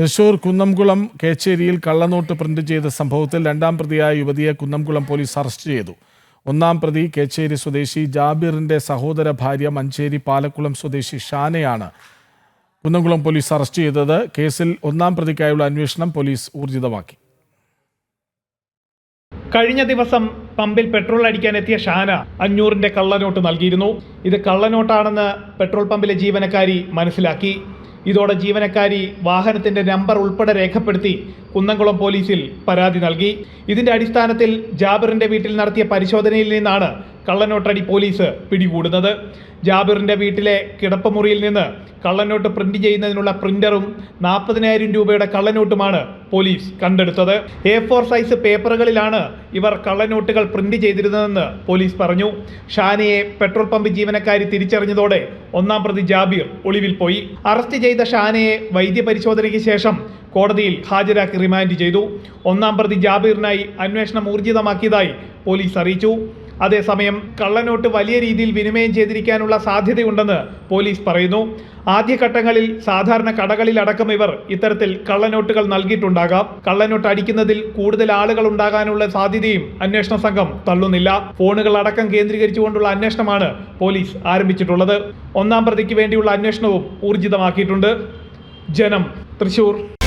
തൃശൂർ കുന്നംകുളം കേച്ചേരിയിൽ കള്ളനോട്ട് പ്രിന്റ് ചെയ്ത സംഭവത്തിൽ രണ്ടാം പ്രതിയായ യുവതിയെ കുന്നംകുളം പോലീസ് അറസ്റ്റ് ചെയ്തു. ഒന്നാം പ്രതി കേച്ചേരി സ്വദേശി ജാബിറിന്റെ സഹോദര ഭാര്യ മഞ്ചേരി പാലക്കുളം സ്വദേശി ഷാനയാണ് കുന്നംകുളം പോലീസ് അറസ്റ്റ് ചെയ്തത്. കേസിൽ ഒന്നാം പ്രതിക്കായുള്ള അന്വേഷണം പോലീസ് ഊർജിതമാക്കി. കഴിഞ്ഞ ദിവസം പമ്പിൽ പെട്രോൾ അടിക്കാൻ എത്തിയ ഷാന അഞ്ഞൂറിന്റെ കള്ളനോട്ട് നൽകിയിരുന്നു. ഇത് കള്ളനോട്ടാണെന്ന് പെട്രോൾ പമ്പിലെ ജീവനക്കാരി മനസ്സിലാക്കി. ഇതോടെ ജീവനക്കാരി വാഹനത്തിന്റെ നമ്പർ ഉൾപ്പെടെ രേഖപ്പെടുത്തി കുന്നംകുളം പോലീസിൽ പരാതി നൽകി. ഇതിന്റെ അടിസ്ഥാനത്തിൽ ജാബിറിന്റെ വീട്ടിൽ നടത്തിയ പരിശോധനയിൽ നിന്നാണ് കള്ളനോട്ടടി പോലീസ് പിടികൂടുന്നത്. ജാബിറിന്റെ വീട്ടിലെ കിടപ്പമുറിയിൽ നിന്ന് കള്ളനോട്ട് പ്രിന്റ് ചെയ്യുന്നതിനുള്ള പ്രിന്ററും നാൽപ്പതിനായിരം രൂപയുടെ കള്ളനോട്ടുമാണ് പോലീസ് കണ്ടെടുത്തത്. എ ഫോർ സൈസ് പേപ്പറുകളിലാണ് ഇവർ കള്ളനോട്ടുകൾ പ്രിന്റ് ചെയ്തിരുന്നതെന്ന് പോലീസ് പറഞ്ഞു. ഷാനയെ പെട്രോൾ പമ്പ് ജീവനക്കാരി തിരിച്ചറിഞ്ഞതോടെ ഒന്നാം പ്രതി ജാബിർ ഒളിവിൽ പോയി. അറസ്റ്റ് ചെയ്ത ഷാനയെ വൈദ്യപരിശോധനയ്ക്ക് ശേഷം കോടതിയിൽ ഹാജരാക്കി റിമാൻഡ് ചെയ്തു. ഒന്നാം പ്രതി ജാബിറിനായി അന്വേഷണം ഊർജിതമാക്കിയതായി പോലീസ് അറിയിച്ചു. അതേസമയം കള്ളനോട്ട് വലിയ രീതിയിൽ വിനിമയം ചെയ്തിരിക്കാനുള്ള സാധ്യതയുണ്ടെന്ന് പോലീസ് പറയുന്നു. ആദ്യഘട്ടങ്ങളിൽ സാധാരണ കടകളിൽ അടക്കം ഇവർ ഇത്തരത്തിൽ കള്ളനോട്ടുകൾ നൽകിയിട്ടുണ്ടാകാം. കള്ളനോട്ട് അടിക്കുന്നതിൽ കൂടുതൽ ആളുകൾ ഉണ്ടാകാനുള്ള സാധ്യതയും അന്വേഷണ സംഘം തള്ളുന്നില്ല. ഫോണുകൾ അടക്കം കേന്ദ്രീകരിച്ചുകൊണ്ടുള്ള അന്വേഷണമാണ് പോലീസ് ആരംഭിച്ചിട്ടുള്ളത്. ഒന്നാം പ്രതിക്ക് വേണ്ടിയുള്ള അന്വേഷണവും ഊർജിതമാക്കിയിട്ടുണ്ട്. ജനം തൃശൂർ.